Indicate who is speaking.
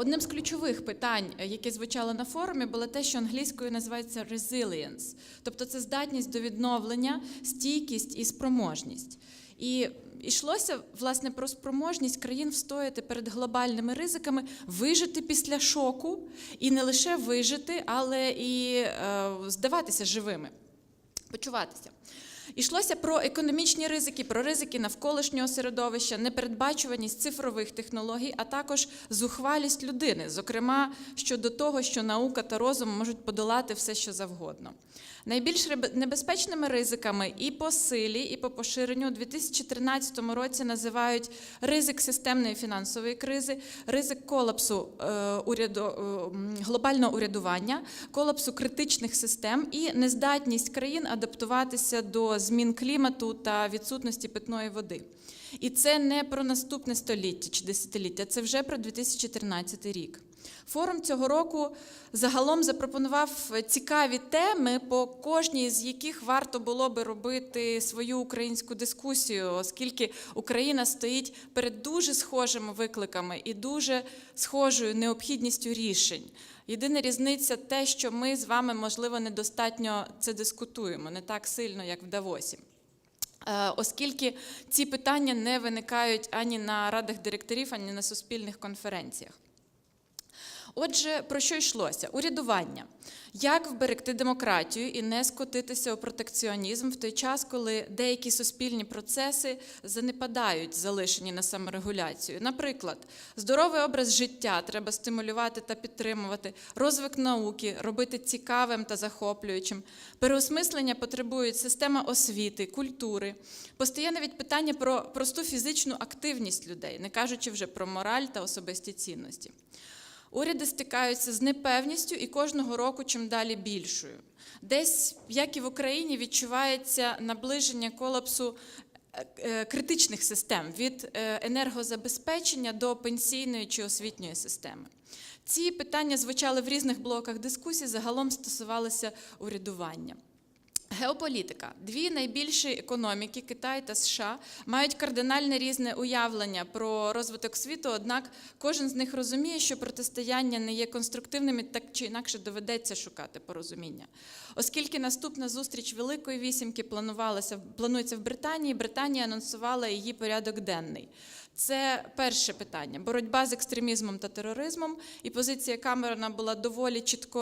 Speaker 1: Одним з ключових питань, е, яке звучало на форумі, було те, що англійською називається resilience, тобто це здатність до відновлення, стійкість і спроможність. І йшлося власне про спроможність країн встояти перед глобальними ризиками, вижити після шоку, і не лише вижити, але і е, здаватися живими, почуватися. Йшлося про економічні ризики, про ризики навколишнього середовища, непередбачуваність цифрових технологій, а також зухвалість людини, зокрема щодо того, що наука та розум можуть подолати все, що завгодно. Найбільш небезпечними ризиками і по силі, і по поширенню у 2013 році називають ризик системної фінансової кризи, ризик колапсу е, уряду, е, глобального урядування, колапсу критичних систем і нездатність країн адаптуватися до змін клімату та відсутності питної води. І це не про наступне століття чи десятиліття, це вже про 2013 рік. Форум цього року загалом запропонував цікаві теми, по кожній з яких варто було би робити свою українську дискусію, оскільки Україна стоїть перед дуже схожими викликами і дуже схожою необхідністю рішень. Єдина різниця те, що ми з вами, можливо, недостатньо це дискутуємо, не так сильно, як в Давосі. Е, Оскільки ці питання не виникають ані на радах директорів, ані на суспільних конференціях. Отже, про що йшлося? Урядування. Як вберегти демократію і не скотитися у протекціонізм в той час, коли деякі суспільні процеси занепадають, залишені на саморегуляцію? Наприклад, здоровий образ життя треба стимулювати та підтримувати, розвиток науки, робити цікавим та захоплюючим. Переосмислення потребують система освіти, культури, постає навіть питання про просту фізичну активність людей, не кажучи вже про мораль та особисті цінності. Уряди стикаються з непевністю і кожного року чим далі більшою. Десь, як і в Україні, відчувається наближення колапсу е, е, критичних систем від е, енергозабезпечення до пенсійної чи освітньої системи. Ці питання звучали в різних блоках дискусій, загалом стосувалися урядування. Геополітика. Дві найбільші економіки Китай та США мають кардинально різне уявлення про розвиток світу, однак кожен з них розуміє, що протистояння не є конструктивним і так чи інакше доведеться шукати порозуміння. Оскільки наступна зустріч Великої вісімки планувалася планується в Британії, Британія анонсувала її порядок денний. Це перше питання боротьба з екстремізмом та тероризмом, і позиція Камерона була доволі чітко.